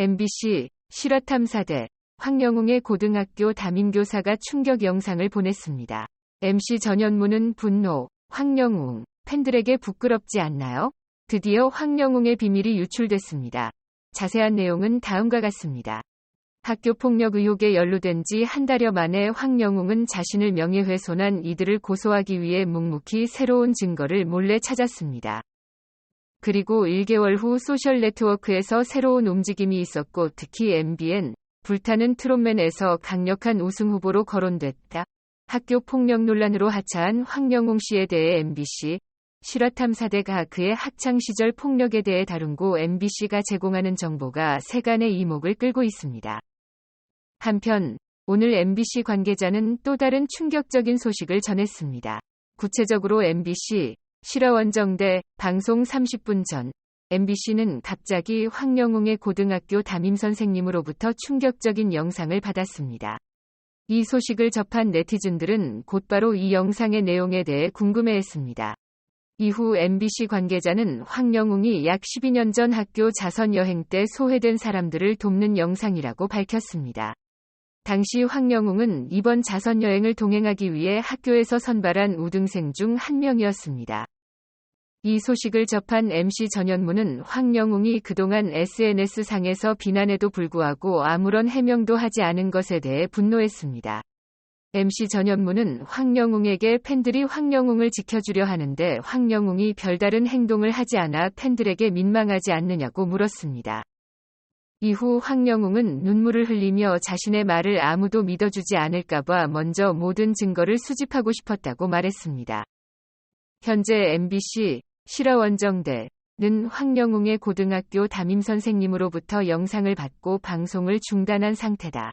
MBC 실화탐사대 황영웅의 고등학교 담임교사가 충격 영상을 보냈습니다. MC 전현무는 분노, 황영웅, 팬들에게 부끄럽지 않나요? 드디어 황영웅의 비밀이 유출됐습니다. 자세한 내용은 다음과 같습니다. 학교 폭력 의혹에 연루된 지 한 달여 만에 황영웅은 자신을 명예훼손한 이들을 고소하기 위해 묵묵히 새로운 증거를 몰래 찾았습니다. 그리고 1개월 후 소셜 네트워크에서 새로운 움직임이 있었고 특히 MBN, 불타는 트롯맨에서 강력한 우승 후보로 거론됐다. 학교 폭력 논란으로 하차한 황영웅 씨에 대해 MBC, 실화탐사대가 그의 학창시절 폭력에 대해 다룬 고 MBC가 제공하는 정보가 세간의 이목을 끌고 있습니다. 한편, 오늘 MBC 관계자는 또 다른 충격적인 소식을 전했습니다. 구체적으로 MBC, 실화원정대, 방송 30분 전, MBC는 갑자기 황영웅의 고등학교 담임 선생님으로부터 충격적인 영상을 받았습니다. 이 소식을 접한 네티즌들은 곧바로 이 영상의 내용에 대해 궁금해했습니다. 이후 MBC 관계자는 황영웅이 약 12년 전 학교 자선 여행 때 소외된 사람들을 돕는 영상이라고 밝혔습니다. 당시 황영웅은 이번 자선 여행을 동행하기 위해 학교에서 선발한 우등생 중 한 명이었습니다. 이 소식을 접한 MC 전현무는 황영웅이 그동안 SNS상에서 비난에도 불구하고 아무런 해명도 하지 않은 것에 대해 분노했습니다. MC 전현무는 황영웅에게 팬들이 황영웅을 지켜주려 하는데 황영웅이 별다른 행동을 하지 않아 팬들에게 민망하지 않느냐고 물었습니다. 이후 황영웅은 눈물을 흘리며 자신의 말을 아무도 믿어주지 않을까봐 먼저 모든 증거를 수집하고 싶었다고 말했습니다. 현재 MBC 실화원정대는 황영웅의 고등학교 담임 선생님으로부터 영상을 받고 방송을 중단한 상태다.